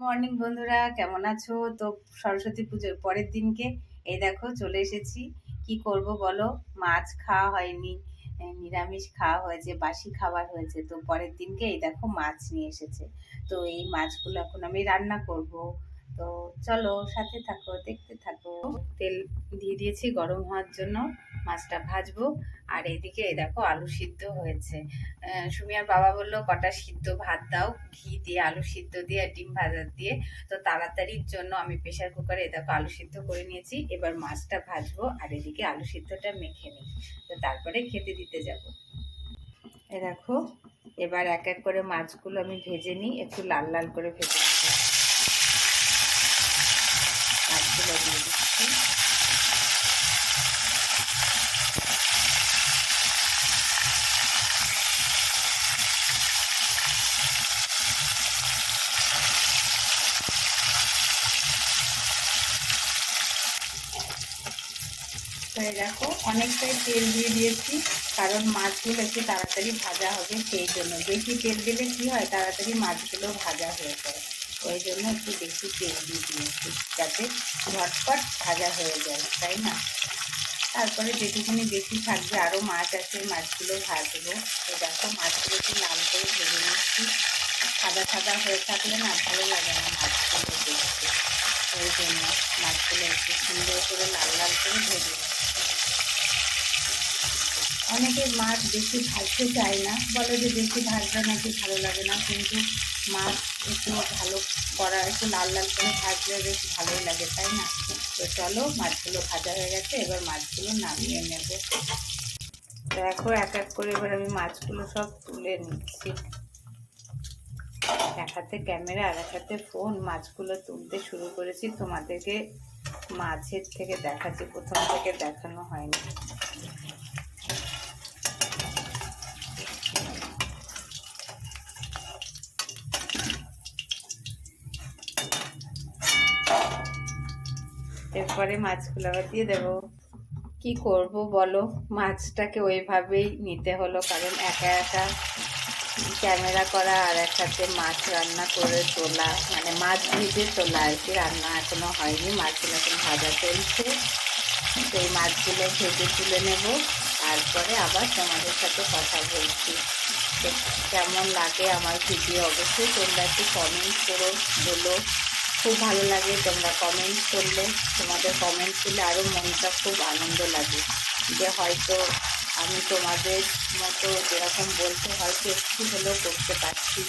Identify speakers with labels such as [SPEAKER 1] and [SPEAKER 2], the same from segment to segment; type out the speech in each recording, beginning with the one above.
[SPEAKER 1] Morning বন্ধুরা, কেমন আছো? তো সরস্বতী পুজোর পরের দিনকে এই দেখো চলে এসেছি। কি করব বলো? মাছ খাওয়া হয়নি নিরামিষ খাওয়া হয়েছে, বাসি খাবার হয়েছে। তো পরের দিনকে এই দেখো মাছ নিয়ে এসেছে। তো এই মাছগুলো এখন আমি রান্না করব। তো চলো সাথে থাকো, দেখতে থাকো। তেল দিয়ে দিয়েছি গরম হওয়ার জন্য, মাছটা ভাজবো। আর এদিকে দেখো আলু সিদ্ধ হয়েছে। সুমিয়ার বাবা বলল, কটা সিদ্ধ ভাত দাও, ঘি দিয়ে, আলু সিদ্ধ দিয়ে আর ডিম ভাজা দিয়ে। তো তাড়াতাড়ির জন্য আমি প্রেশার কুকারে দেখো আলু সিদ্ধ করে নিয়েছি। এবার মাছটা ভাজবো আর এদিকে আলু সিদ্ধটা মেখে নিই। তো তারপরে খেতে দিতে যাব। এ দেখো, এবার এক এক করে মাছগুলো আমি ভেজে নিই, একটু লাল লাল করে ভেজে নিই। মাছগুলো দিয়ে দিচ্ছি দেখো, অনেকটাই তেল দিয়ে দিয়েছি, কারণ মাছগুলো একটু তাড়াতাড়ি ভাজা হবে সেই জন্য। বেশি তেল দিলে কি হয়? তাড়াতাড়ি মাছগুলো ভাজা হয়ে যায়। ওই জন্য একটু বেশি তেল দিয়ে দিয়েছি, যাতে ঝটপট ভাজা হয়ে যায়, তাই না? তারপরে যেটুকুনি বেশি থাকবে আরও মাছ আছে মাছগুলো ভাজবো। তো দেখো, মাছগুলো একটু লাল করে ভেজে নিচ্ছি। সাদা সাদা হয়ে থাকলে না, ভালো লাগে না মাছগুলো দেখতে ওই জন্য মাছগুলো একটু সুন্দর করে লাল লাল করে ভেজে অনেকে মাছ বেশি ভাজতে চায় না, বলে যে বেশি ভাজলে নাকি ভালো লাগে না, কিন্তু মাছ একটু ভালো করা একটু লাল লাল করে ভাজলে বেশ ভালোই লাগে, তাই না? তো চলো, মাছগুলো ভাজা হয়ে গেছে, এবার মাছগুলো নামিয়ে নেব। দেখো, এক এক করে এবার আমি মাছগুলো সব তুলে নিচ্ছি। এক হাতে ক্যামেরা, আর এক হাতে ফোন, মাছগুলো তুলতে শুরু করেছি। তোমাদেরকে মাছের থেকে দেখাচ্ছি, প্রথম থেকে দেখানো হয়নি। এরপরে মাছগুলো আবার দিয়ে দেবো। কি করব বলো? মাছটাকে ওইভাবেই নিতে হলো, কারণ একা একা ক্যামেরা করা আর এক সাথে মাছ রান্না করে তোলা মানে মাছ ভেজে তোলা আর কি, রান্না এখনও হয়নি। মাছগুলো এখন ভাজা চলছে। সেই মাছগুলো ভেজে তুলে নেব। তারপরে আবার তোমাদের সাথে কথা বলছি। কেমন লাগে আমার ভিডিও? অবশ্যই তোমরা একটু কমেন্ট করো বলো। খুব ভালো লাগে তোমরা কমেন্ট করলে। তোমাদের কমেন্ট করলে আরও মনটা খুব আনন্দ লাগে। যে হয়তো আমি তোমাদের মতো যেরকম বলতে হয়তো একটু হলেও করতে পারছি।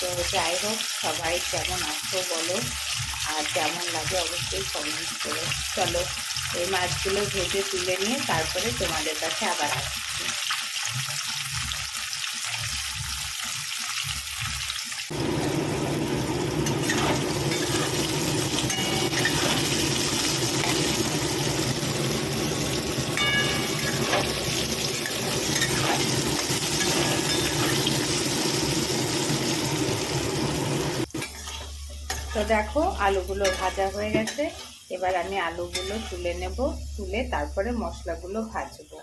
[SPEAKER 1] তো যাই হোক, সবাই কেমন আছো বলো? আর কেমন লাগে অবশ্যই কমেন্ট করো। চলো, এই মাছগুলো ভেজে তুলে নিয়ে তারপরে তোমাদের কাছে আবার আসছি। দেখো, আলুগুলো ভাজা হয়ে গেছে। এবার আমি আলুগুলো তুলে নেব, তুলে তারপরে মশলাগুলো ভাজবো।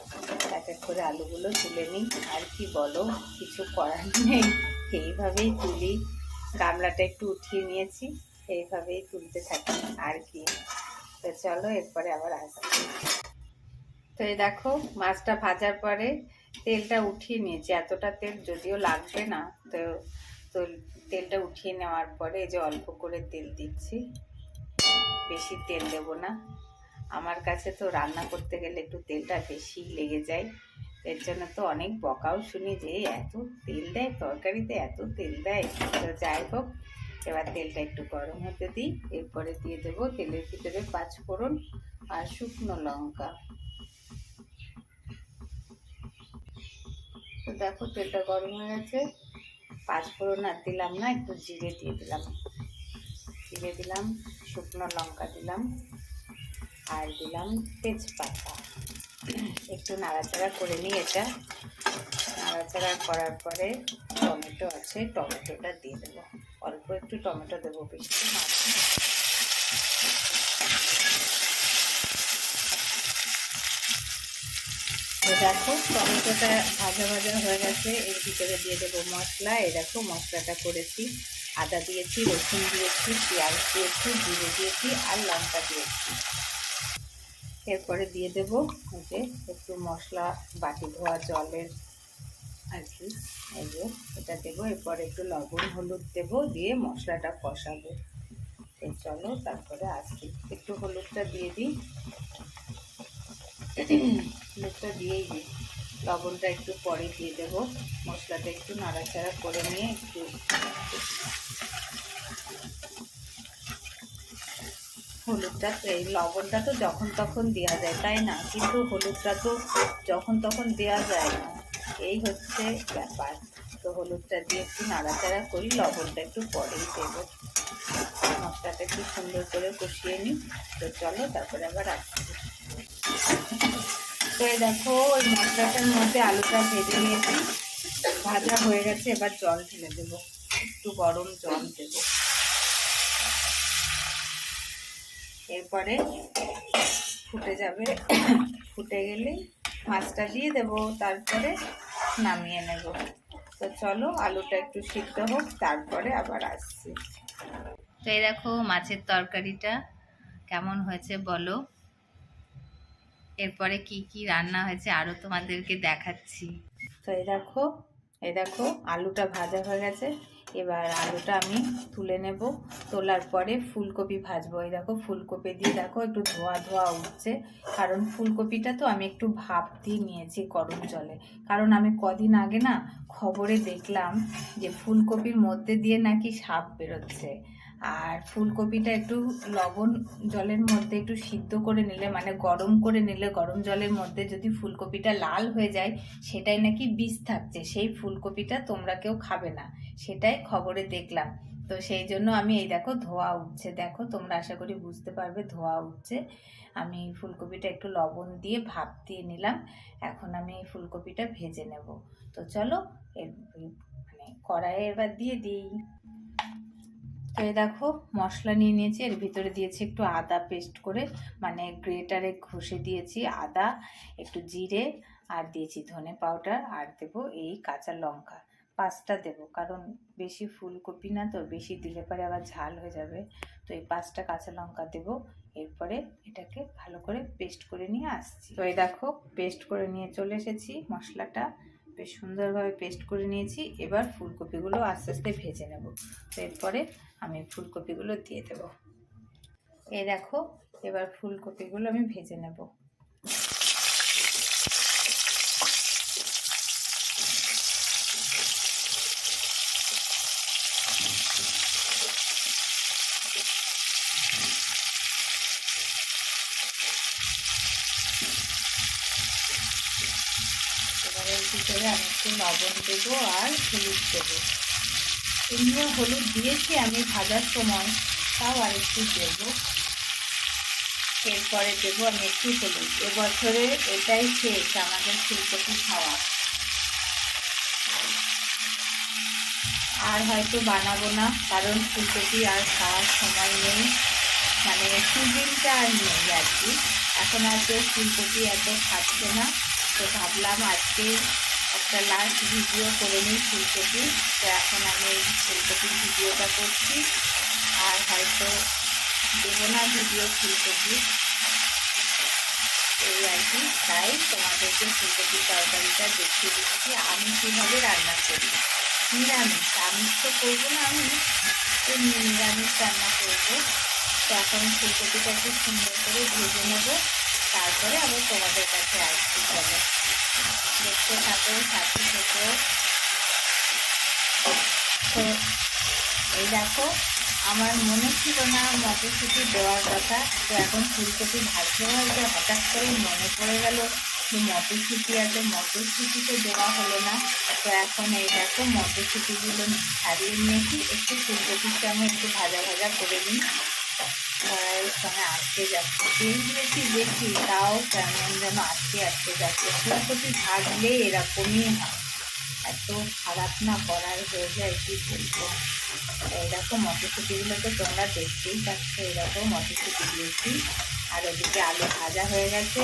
[SPEAKER 1] এক এক করে আলুগুলো তুলে নিই। আর কি বলো, কিছু করার নেই। এইভাবেই তুলি। গামলাটা একটু উঠিয়ে নিয়েছি, এইভাবেই তুলতে থাকি আর কি। তো চলো, এরপরে আবার আসছি তো এই দেখো, মাছটা ভাজার পরে তেলটা উঠিয়ে নিয়েছি। এতটা তেল যদিও লাগবে না, তো তো তেলটা উঠিয়ে নেওয়ার পরে এই যে অল্প করে তেল দিচ্ছি। বেশি তেল দেবো না। আমার কাছে তো রান্না করতে গেলে একটু তেলটা বেশি লেগে যায়। এর জন্য তো অনেক বকাও শুনি যে এত তেল দেয়, তরকারিতে এত তেল দেয়। তো যাই হোক, এবার তেলটা একটু গরম হতে দিই। এরপরে দিয়ে দেবো তেলের ভিতরে পাঁচ ফোড়ন আর শুকনো লঙ্কা। তো দেখো তেলটা গরম হয়ে গেছে। পাঁচ ফোড়ন আর দিলাম না, একটু জিরে দিয়ে দিলাম। জিরে দিলাম, শুকনো লঙ্কা দিলাম, আর দিলাম তেজপাতা। একটু নাড়াচাড়া করে নিই এটা। নাড়াচাড়া করার পরে টমেটো আছে, টমেটোটা দিয়ে দেবো। অল্প একটু টমেটো দেবো বেশি তো দেখো, টমেটোটা ভাজা ভাজা হয়ে গেছে। এর ভিতরে দিয়ে দেবো মশলা। এই দেখো, মশলাটা করেছি। আদা দিয়েছি, রসুন দিয়েছি, পেঁয়াজ দিয়েছি, জিরে দিয়েছি আর লঙ্কা দিয়েছি। এরপরে দিয়ে দেব যে একটু মশলা বাটি ধোয়া জলের আর কি, এই যে এটা দেবো। এরপর একটু লবণ, হলুদ দেবো, দিয়ে মশলাটা কষাবো। এই চলো, তারপরে আসছি একটু হলুদটা দিয়ে দিই। হলুদটা দিয়েই দিই। লবণটা একটু পরে দিয়ে দেবো। মশলাটা একটু নাড়াচাড়া করে নিয়ে একটু হলুদটা, এই লবণটা তো যখন তখন দেওয়া যায়, তাই না? কিন্তু হলুদটা তো যখন তখন দেওয়া যায় না। এই হচ্ছে ব্যাপার। তো হলুদটা দিয়ে একটু নাড়াচাড়া করি, লবণটা একটু পরেই দেবো। মশলাটা একটু সুন্দর করে কষিয়ে নিই। তো চলো, তারপরে আবার আসছি। তো দেখো, ওই মশলাটার মধ্যে আলুটা ভেজে নিয়েছি। ভাজা হয়ে গেছে, এবার জল ঢেলে দেবো। একটু গরম জল দেবো। এরপরে ফুটে যাবে। ফুটে গেলে মাছটা দিয়ে দেব, তারপরে নামিয়ে নেব। তো চলো, আলুটা একটু সিদ্ধ হোক, তারপরে আবার আসছি। তো দেখো, মাছের তরকারিটা কেমন হয়েছে বলো? এরপরে কি কি রান্না হয়েছে আরও তোমাদেরকে দেখাচ্ছি। তো এই দেখো এই দেখো, আলুটা ভাজা হয়ে গেছে। এবার আলুটা আমি তুলে নেব। তোলার পরে ফুলকপি ভাজবো। এই দেখো, ফুলকপি দিয়ে দেখো, একটু ধোয়া ধোয়া উঠছে। কারণ ফুলকপিটা তো আমি একটু ভাপ দিয়ে নিয়েছি গরম জলে। কারণ আমি কদিন আগে না খবরে দেখলাম যে ফুলকপির মধ্যে দিয়ে নাকি সাপ বেরোচ্ছে। আর ফুলকপিটা একটু লবণ জলের মধ্যে একটু সিদ্ধ করে নিলে মানে গরম করে নিলে, গরম জলের মধ্যে যদি ফুলকপিটা লাল হয়ে যায়, সেটাই নাকি বিষ থাকছে। সেই ফুলকপিটা তোমরা কেউ খাবে না। সেটাই খবরে দেখলাম। তো সেই জন্য আমি এই দেখো ধোয়া উঠছে। দেখো তোমরা আশা করি বুঝতে পারবে, ধোয়া উঠছে। আমি ফুলকপিটা একটু লবণ দিয়ে ভাপ দিয়ে নিলাম। এখন আমি ফুলকপিটা ভেজে নেব। তো চলো, এর মানে কড়াইয়ে এবার দিয়ে দিই। তো এই দেখো, মশলা নিয়ে নিয়েছি, এর ভিতরে দিয়েছি একটু আদা পেস্ট করে মানে গ্রেটারে ঘষে দিয়েছি আদা, একটু জিরে, আর দিয়েছি ধনে পাউডার, আর দেবো এই কাঁচা লঙ্কা। পাঁচটা দেবো, কারণ বেশি ফুলকপি না তো, বেশি দিলে পরে আবার ঝাল হয়ে যাবে। তো এই পাঁচটা কাঁচা লঙ্কা দেবো, এরপরে এটাকে ভালো করে পেস্ট করে নিয়ে আসছি। তো এই দেখো, পেস্ট করে নিয়ে চলে এসেছি মশলাটা। বেশ সুন্দরভাবে পেস্ট করে নিয়েছি। এবার ফুলকপিগুলো আস্তে আস্তে ভেজে নেব। তো এরপরে আমি ফুলকপিগুলো দিয়ে দেব। এ দেখো, এবার ফুলকপিগুলো আমি ভেজে নেব। ভিতরে আমি একটু লবণ দেবো আর হলুদ দেবো। এমনিও হলুদ দিয়েছি আমি ভাজার সময়, তাও আর একটু দেবো। এরপরে দেবো আমি একটু হলুদ। এবছরে এটাই শেষ, আমাদের ফুলকপি খাওয়া। আর হয়তো বানাবো না, কারণ ফুলকপি আর খাওয়ার সময় নেই। মানে সিজনটা আর নেই আর কি। এখন আর কেউ ফুলকপি এত খাচ্ছে না, তো ভাবলাম আজকে একটা লাস্ট ভিডিও করে নিই ফুলকপি। তো এখন আমি এই ফুলকপির ভিডিওটা করছি। আর হয়তো দেবো না ভিডিও ফুলকপি। এই আর কি। তাই তোমাদেরকে ফুলকপির তরকারিটা দেখিয়ে দিচ্ছি। আমি কীভাবে রান্না করি? নিরামিষ। আমিষ তো করব না আমি। এমনি নিরামিষ রান্না করব। তো এখন ফুলকপিটা একটু সুন্দর করে ভেজে নেব। তারপরে আবার তোমাদের কাছে আসছি, চলো। দেখতে থাকো, সাথে থেকো। তো এই দেখো, আমার মনে ছিল না মটরশুঁটি দেওয়ার কথা, তো এখন ফুলকপি ভাজতে ভাজতে হঠাৎ করে মনে পড়ে গেল যে মটরশুঁটি আছে মটরশুঁটি তো দেওয়া হলো না। তো এখন এই দেখো, মটরশুঁটিগুলো ছাড়িয়ে নিয়েছি, একটু ফুলকপির সঙ্গে একটু ভাজা ভাজা করে নিই। সঙ্গে আটকে যাচ্ছে। তেল বেশি তাও কেমন যেন আটকে আটকে যাচ্ছে। ফুলকপি ভাজলে এরকমই হয়। এত খারাপ না করার হয়ে যায়, কি বলব? দেখো, মটরশুঁটিগুলো তো তোমরা দেখতেই পাচ্ছ, এরকম মটরশুঁটি দিয়েছি। আর ওদিকে আলু ভাজা হয়ে গেছে।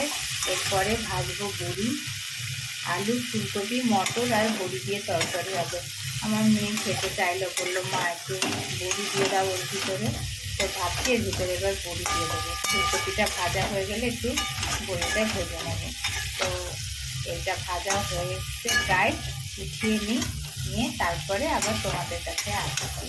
[SPEAKER 1] এরপরে ভাজবো বড়ি। আলু, ফুলকপি, মটর আর বড়ি দিয়ে তরকারি হবে। আমার মেয়ে খেতে চাইলো, বলল, মা, একটু বড়ি দিয়ে দাও ওর ভিতরে। তো ভাবছি ভিতরে এবার বড়ি দিয়ে দেবো। ফুলকপিটা ভাজা হয়ে গেলে একটু বড়িটা ভেজে নেব। তো এটা ভাজা হয়েছে প্রায় উঠিয়ে নিই নিয়ে তারপরে আবার তোমাদের কাছে আসছি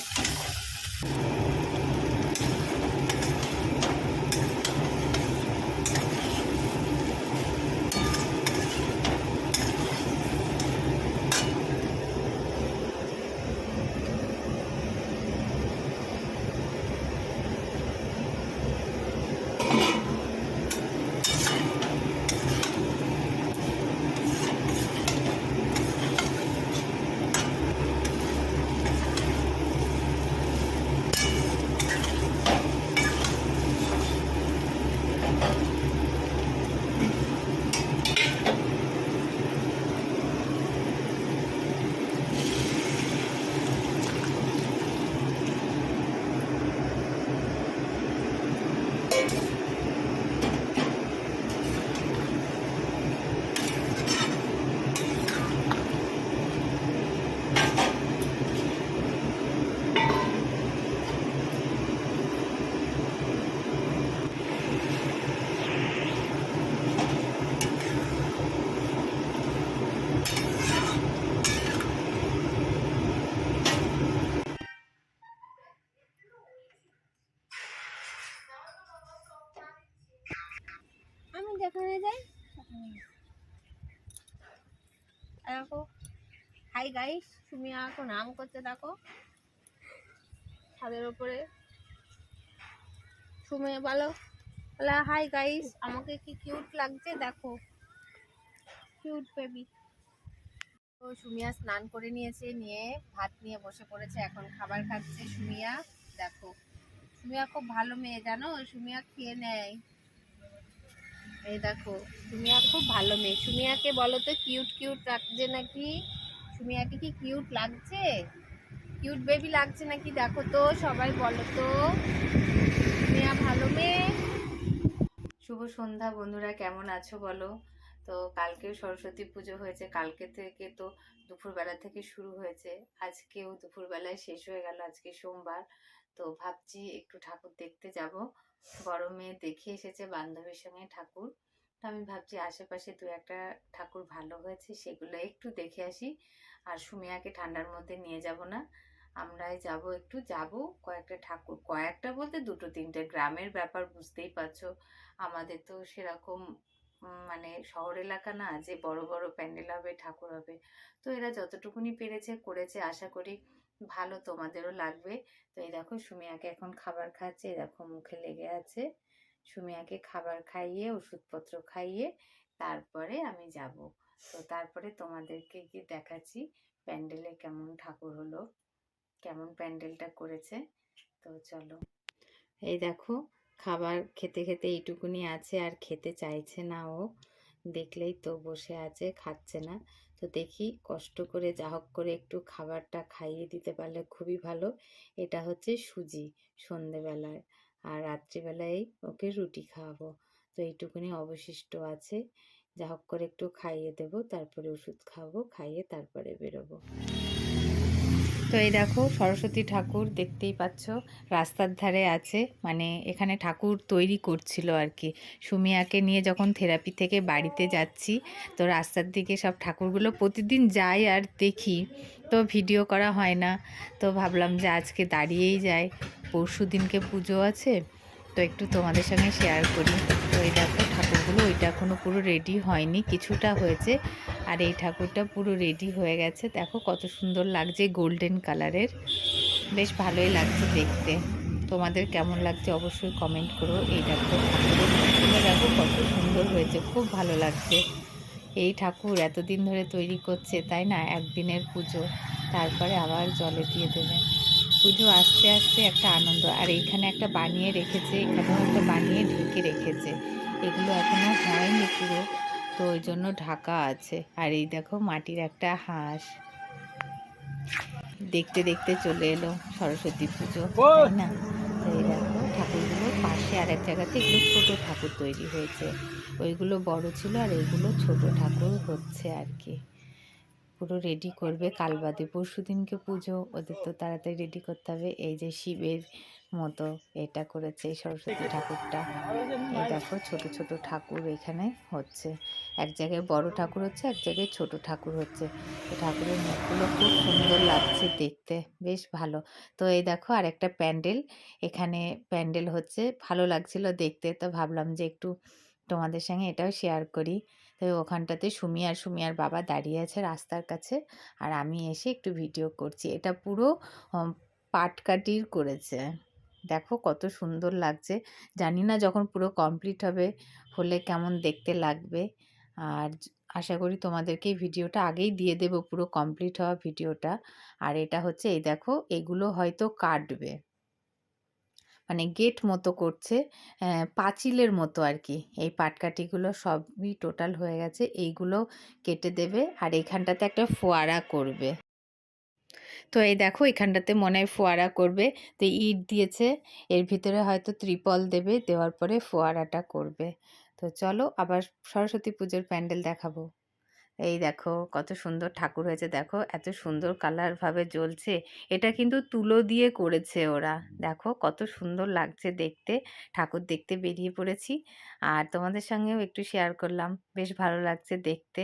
[SPEAKER 2] আমি যেখানে যাই দেখো হাই গাইস তুমি এখন নাম করতে দেখো ছাদের উপরে। সুমে বলো, বলে হাই গাইস আমাকে কি কিউট লাগছে দেখো। কিউট বেবি তো সুমিয়া স্নান করে নিয়েছে, নিয়ে ভাত নিয়ে বসে পড়েছে, এখন খাবার খাচ্ছে সুমিয়া। দেখো, সুমিয়া খুব ভালো মেয়ে, জানো? সুমিয়া খেয়ে নেয়। এই দেখো, সুমিয়া খুব ভালো মেয়ে। সুমিয়াকে বলো তো কিউট কিউট লাগছে নাকি? সুমিয়াকে কি কিউট লাগছে? কিউট বেবি লাগছে নাকি? দেখো তো, সবাই বলো তো। সুমিয়া ভালো মেয়ে?
[SPEAKER 1] শুভ সন্ধ্যা বন্ধুরা, কেমন আছো বলো? তো কালকেও সরস্বতী পুজো হয়েছে, কালকে থেকে তো দুপুরবেলা থেকে শুরু হয়েছে। আজকেও দুপুরবেলায় শেষ হয়ে গেল, আজকে সোমবার। তো ভাবছি একটু ঠাকুর দেখতে যাব। বড় মেয়ে দেখে এসেছে বান্ধবীর সঙ্গে ঠাকুর। তো আমি ভাবছি আশেপাশে দু একটা ঠাকুর ভালো হয়েছে, সেগুলো একটু দেখে আসি। আর সুমিয়াকে ঠান্ডার মধ্যে নিয়ে যাব না। আমরাই যাব, একটু যাব। কয়েকটা ঠাকুর, কয়েকটা বলতে দুটো তিনটে, গ্রামের ব্যাপার বুঝতেই পারছ। আমাদের তো সেরকম মানে শহর এলাকা না যে বড় বড় প্যান্ডেল হবে, ঠাকুর হবে, তো এরা যতটুকুনি পেরেছে, করেছে, আশা করি ভালো তোমাদেরও লাগবে। তো এই দেখো সুমিয়াকে এখন খাবার খাচ্ছে, এই দেখো মুখে লেগে আছে। সুমিয়াকে খাবার খাইয়ে, ওষুধপত্র খাইয়ে তারপরে আমি যাব। তো তারপরে তোমাদেরকে গিয়ে দেখাচ্ছি প্যান্ডেলে কেমন ঠাকুর হলো, কেমন প্যান্ডেলটা করেছে। তো চলো। এই দেখো খাবার খেতে খেতে এইটুকুনি আছে আর খেতে চাইছে না ও। দেখলেই তো বসে আছে, খাচ্ছে না। তো দেখি কষ্ট করে যা হোক করে একটু খাবারটা খাইয়ে দিতে পারলে খুবই ভালো। এটা হচ্ছে সুজি সন্ধেবেলায়। আর রাত্রিবেলায় ওকে রুটি খাওয়াবো। তো এইটুকুনি অবশিষ্ট আছে। যা হোক করে একটু খাইয়ে দেবো, তারপরে ওষুধ খাব খাইয়ে তারপরে বেরোবো। তো এই দেখো সরস্বতী ঠাকুর দেখতেই পাচ্ছ, রাস্তার ধারে আছে মানে এখানে ঠাকুর তৈরি করছিল আর কি। সুমিয়াকে নিয়ে যখন থেরাপি থেকে বাড়িতে যাচ্ছি, তো রাস্তার দিকে সব ঠাকুরগুলো প্রতিদিন যাই আর দেখি, তো ভিডিও করা হয় না। তো ভাবলাম যে আজকে দাঁড়িয়েই যাই পরশু দিনকে পুজো আছে, তো একটু তোমাদের সঙ্গে শেয়ার করি। তো এই দেখো ঠাকুরগুলো ওইটা এখনও পুরো রেডি হয়নি, কিছুটা হয়েছে। আর এই ঠাকুরটা পুরো রেডি হয়ে গেছে। দেখো কত সুন্দর লাগছে গোল্ডেন কালারের বেশ ভালোই লাগছে দেখতে। তোমাদের কেমন লাগছে অবশ্যই কমেন্ট করো। এই দেখো ঠাকুরের দেখো কত সুন্দর হয়েছে, খুব ভালো লাগছে। এই ঠাকুর এতদিন ধরে তৈরি করছে, তাই না? একদিনের পুজো, তারপরে আবার জলে দিয়ে দেবে। পুজো আস্তে আস্তে একটা আনন্দ। আর এইখানে একটা বানিয়ে রেখেছে, এখানেও একটা বানিয়ে ঢেকে রেখেছে। এগুলো এখনও হয়নি পুরো, তো ওই জন্য ঢাকা আছে। আর এই দেখো মাটির একটা হাঁস। দেখতে দেখতে চলে এলো সরস্বতী পুজো না? এই দেখো ঠাকুরগুলোর পাশে আর এক জায়গাতে এগুলো ছোট ঠাকুর তৈরি হয়েছে। ওইগুলো বড় ছিল আর এইগুলো ছোট ঠাকুর হচ্ছে আর কি। পুরো রেডি করবে। কাল বাদে পরশু দিনকে পুজো, ওদের তো তাড়াতাড়ি রেডি করতে হবে। এই যে শিবের মতো এটা করেছে সরস্বতী ঠাকুরটা। এই দেখো ছোট ছোট ঠাকুর এখানে হচ্ছে। এক জায়গায় বড় ঠাকুর হচ্ছে, এক জায়গায় ছোট ঠাকুর হচ্ছে। ঠাকুরের মুখগুলো খুব সুন্দর লাগছে দেখতে, বেশ ভালো। তো এই দেখো আর একটা প্যান্ডেল। এখানে প্যান্ডেল হচ্ছে, ভালো লাগছিল দেখতে। তো ভাবলাম যে একটু তোমাদের সঙ্গে এটাও শেয়ার করি। তো ওখানটাতে সুমি আর সুমি আর বাবা দাঁড়িয়ে আছে রাস্তার কাছে। আর আমি এসে একটু ভিডিও করছি। এটা পুরো উম, পাটকাঠির করেছে। দেখো কত সুন্দর লাগছে। জানি না যখন পুরো কমপ্লিট হবে হলে কেমন দেখতে লাগবে। আর আশা করি তোমাদেরকে ভিডিওটা আগেই দিয়ে দেবো পুরো কমপ্লিট হওয়া ভিডিওটা। আর এটা হচ্ছে এই দেখো এগুলো হয়তো কাটবে। মানে গেট মতো করছে পাঁচিলের মতো আর কি এই পাটকাঠিগুলো সবই টোটাল হয়ে গেছে, এইগুলো কেটে দেবে আর এইখানটাতে একটা ফোয়ারা করবে। তো এই দেখো এখানটাতে মনে হয় ফোয়ারা করবে তো ইট দিয়েছে, এর ভিতরে হয়তো ত্রিপল দেবে, দেওয়ার পরে ফোয়ারাটা করবে। তো চলো আবার সরস্বতী পুজোর প্যান্ডেল দেখাবো। এই দেখো কত সুন্দর ঠাকুর হয়েছে। দেখো এত সুন্দর কালার ভাবে জ্বলছে। এটা কিন্তু তুলো দিয়ে করেছে ওরা। দেখো কত সুন্দর লাগছে দেখতে। ঠাকুর দেখতে বেরিয়ে পড়েছি। আর তোমাদের সঙ্গেও একটু শেয়ার করলাম। বেশ ভালো লাগছে দেখতে।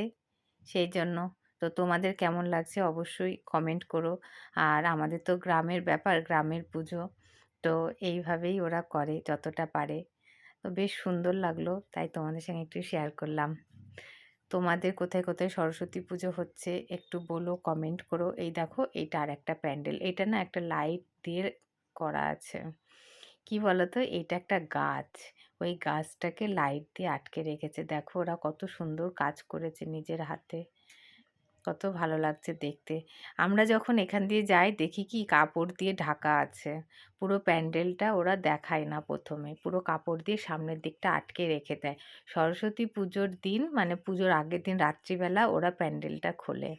[SPEAKER 1] সেই জন্য। তো তোমাদের কেমন লাগছে অবশ্যই কমেন্ট করো। আর আমাদের তো গ্রামের ব্যাপার, গ্রামের পুজো। তো এইভাবেই ওরা করে যতটা পারে। তো বেশ সুন্দর লাগল। তাই তোমাদের সঙ্গে একটু শেয়ার করলাম। তোমাদের কোথায় কোথায় সরস্বতী পুজো হচ্ছে একটু বলো কমেন্ট করো। এই দেখো, এইটা আর একটা প্যান্ডেল। এটা না একটা লাইট দিয়ে করা আছে। কি বলতো? এটা একটা গাছ। ওই গাছটাকে লাইট দিয়ে আটকে রেখেছে। দেখো ওরা কত সুন্দর কাজ করেছে নিজের হাতে। কত ভালো লাগছে দেখতে। আমরা যখন এখান দিয়ে যাই, দেখি কি কাপড় দিয়ে ঢাকা আছে। পুরো প্যান্ডেলটা ওরা দেখায় না প্রথমে। পুরো কাপড় দিয়ে সামনের দিকটা আটকে রেখে দেয়। সরস্বতী পুজোর দিন মানে পুজোর আগের দিন রাত্রিবেলা ওরা প্যান্ডেলটা খোলে।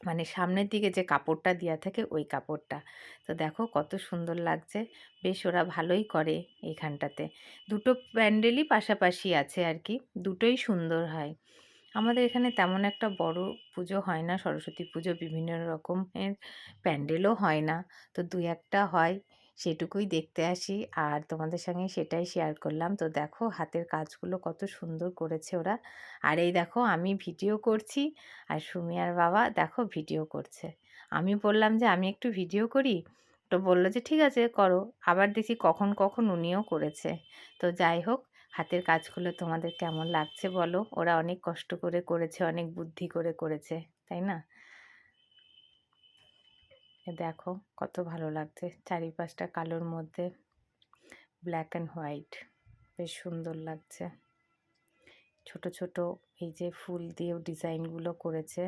[SPEAKER 1] মানে সামনের দিকে যে কাপড়টা দেওয়া থাকে, ওই কাপড়টা। তো দেখো কত সুন্দর লাগছে। বেশ ওরা ভালোই করে এইখানটাতে দুটো প্যান্ডেলই পাশাপাশি আছে আর কি। দুটোই সুন্দর হয়। আমাদের এখানে তেমন একটা বড় পুজো হয় না। সরস্বতী পুজো বিভিন্ন রকমের প্যান্ডেলও হয় না। তো দুই একটা হয়, সেটুকুই দেখতে আসি। আর তোমাদের সঙ্গে সেটাই শেয়ার করলাম। তো দেখো হাতের কাজগুলো কত সুন্দর করেছে ওরা। আর এই দেখো আমি ভিডিও করছি আর সুমি আর বাবা দেখো ভিডিও করছে। আমি বললাম যে, আমি একটু ভিডিও করি? তো বলল যে, ঠিক আছে, করো। আবার দেখি কখন কখন উনিও করেছে। তো যাই হোক হাতের কাজগুলো তোমাদের কেমন লাগছে বলো? ওরা অনেক কষ্ট করে করেছে, অনেক বুদ্ধি করে করেছে, তাই না? দেখো কত ভালো লাগছে, চারিপাশটা কালোর মধ্যে ব্ল্যাক অ্যান্ড হোয়াইট বেশ সুন্দর লাগছে। ছোট ছোট এই যে ফুল দিয়েও ডিজাইনগুলো করেছে,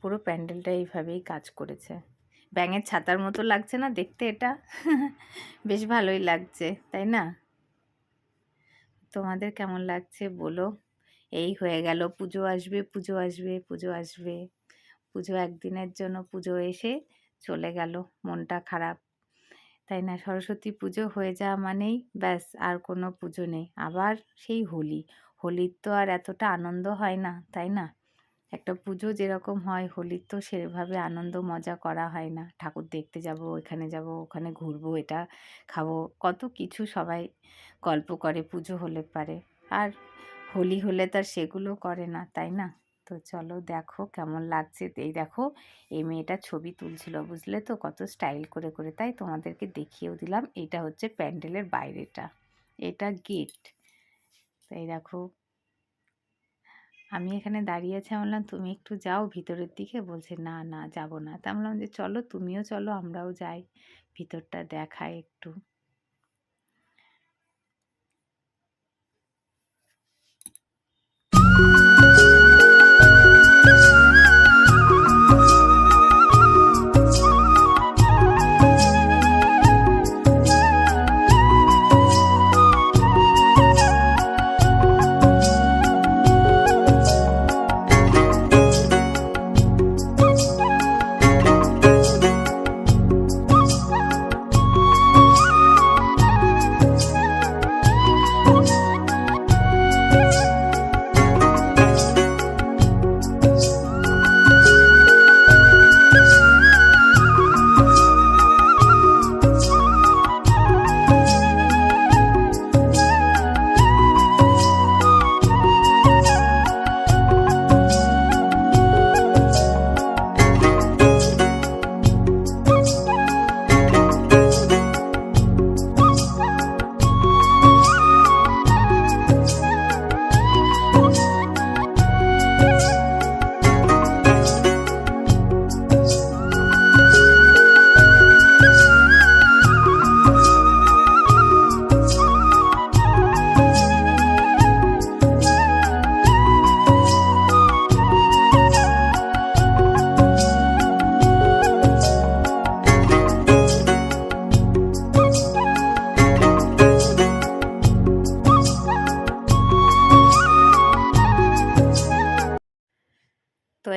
[SPEAKER 1] পুরো প্যান্ডেলটা এইভাবেই কাজ করেছে। ব্যাঙের ছাতার মতো লাগছে না দেখতে এটা? বেশ ভালোই লাগছে, তাই না? তোমাদের কেমন লাগছে বলো। এই হয়ে গেল, পুজো আসবে পুজো আসবে পুজো আসবে। পুজো একদিনের জন্য পুজো এসে চলে গেল, মনটা খারাপ। তাই না? সরস্বতী পুজো হয়ে যাওয়া মানেই ব্যাস, আর কোনো পুজো নেই। আবার সেই হোলি। হোলির তো আর এতটা আনন্দ হয় না, তাই না? একটা পুজো যেরকম হয় হোলির তো সেভাবে আনন্দ মজা করা হয় না। ঠাকুর দেখতে যাব এখানে যাব, ওখানে ঘুরবো, এটা খাব, কত কিছু সবাই গল্প করে, পুজো হলে পারে। আর হোলি হলে তার সেগুলো করে না, তাই না? তো চলো দেখো কেমন লাগছে। এই দেখো, এই মেয়েটা ছবি তুলছিল, বুঝলে তো? কত স্টাইল করে করে, তাই তোমাদেরকে দেখিয়েও দিলাম। এটা হচ্ছে প্যান্ডেলের বাইরেটা। এটা গেট। এই দেখো আমি এখানে দাঁড়িয়ে আছি। বললাম, তুমি একটু যাও ভিতরের দিকে। বলছে, না না, যাব না। তা বললাম যে, চলো, তুমিও চলো, আমরাও যাই। ভিতরটা দেখায় একটু।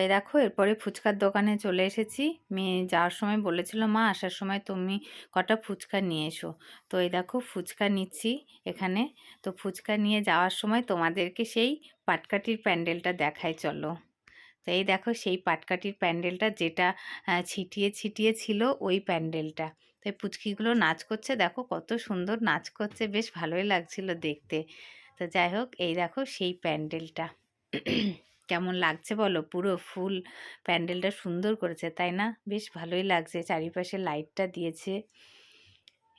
[SPEAKER 1] এই দেখো, এরপরে ফুচকার দোকানে চলে এসেছি। মেয়ে যাওয়ার সময় বলেছিল, মা, আসার সময় তুমি কটা ফুচকা নিয়ে এসো। তো এই দেখো, ফুচকা নিচ্ছি এখানে। তো ফুচকা নিয়ে যাওয়ার সময় তোমাদেরকে সেই পাটকাঠির প্যান্ডেলটা দেখাই, চলো। তো এই দেখো, সেই পাটকাঠির প্যান্ডেলটা যেটা ছিটিয়ে ছিটিয়ে ছিল ওই প্যান্ডেলটা। তো পুচকিগুলো নাচ করছে, দেখো কত সুন্দর নাচ করছে, বেশ ভালোই লাগছিল দেখতে। তো যাই হোক, এই দেখো সেই প্যান্ডেলটা। কেমন লাগছে বলো? পুরো ফুল প্যান্ডেলটা সুন্দর করেছে, তাই না? বেশ ভালোই লাগছে, চারিপাশে লাইটটা দিয়েছে।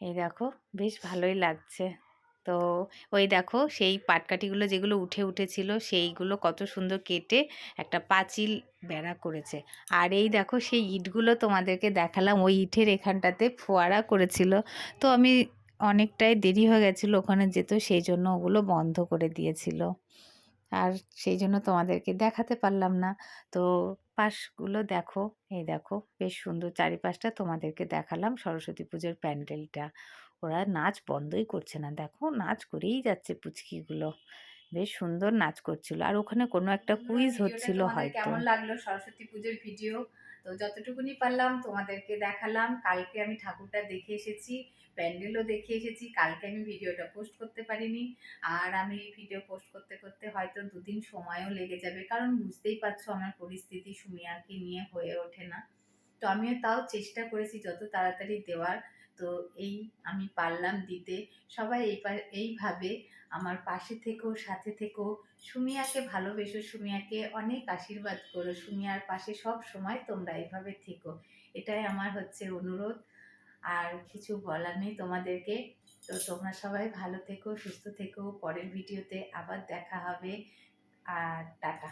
[SPEAKER 1] এই দেখো, বেশ ভালোই লাগছে। তো ওই দেখো, সেই পাটকাঠিগুলো যেগুলো উঠে উঠেছিল, সেইগুলো কত সুন্দর কেটে একটা পাঁচিল বেড়া করেছে। আর এই দেখো, সেই ইটগুলো তোমাদেরকে দেখালাম, ওই ইটের এখানটাতে ফোয়ারা করেছিল। তো আমি অনেকটাই দেরি হয়ে গেছিল ওখানে যেত, সেই জন্য ওগুলো বন্ধ করে দিয়েছিল। আর সেই জন্য তোমাদেরকে দেখাতে পারলাম না। তো পাশগুলো দেখো এই দেখো বেশ সুন্দর চারিপাশটা তোমাদেরকে দেখালাম সরস্বতী পুজোর প্যান্ডেলটা। ওরা নাচ বন্ধই করছে না দেখো নাচ করেই যাচ্ছে পুচকিগুলো। বেশ সুন্দর নাচ করছিল। আর ওখানে কোনো একটা কুইজ হচ্ছিল হয়তো।
[SPEAKER 2] কেমন লাগল সরস্বতী পুজোর ভিডিও তো যতটুকুনি পারলাম তোমাদেরকে দেখালাম, কালকে আমি ঠাকুরটা দেখে এসেছি, প্যান্ডেলও দেখে এসেছি, কালকে আমি ভিডিওটা পোস্ট করতে পারিনি, আর আমি ভিডিও পোস্ট করতে করতে হয়তো দুদিন সময়ও লেগে যাবে, কারণ বুঝতেই পারছ আমার পরিস্থিতি সুমিয়াকে নিয়ে হয়ে ওঠে না। তো আমিও তাও চেষ্টা করেছি যত তাড়াতাড়ি দেওয়ার তো এই আমি পারলাম দিতে। সবাই এই এইভাবে আমার পাশে থেকেও সাথে থেকেও সুমিয়াকে ভালোবেসো, সুমিয়াকে অনেক আশীর্বাদ করো। সুমিয়ার পাশে সব সময় তোমরা এইভাবে থেকো। এটাই আমার হচ্ছে অনুরোধ। আর কিছু বলার নেই তোমাদেরকে। তো তোমরা সবাই ভালো থেকো, সুস্থ থেকো। পরের ভিডিওতে আবার দেখা হবে। আর টাটা।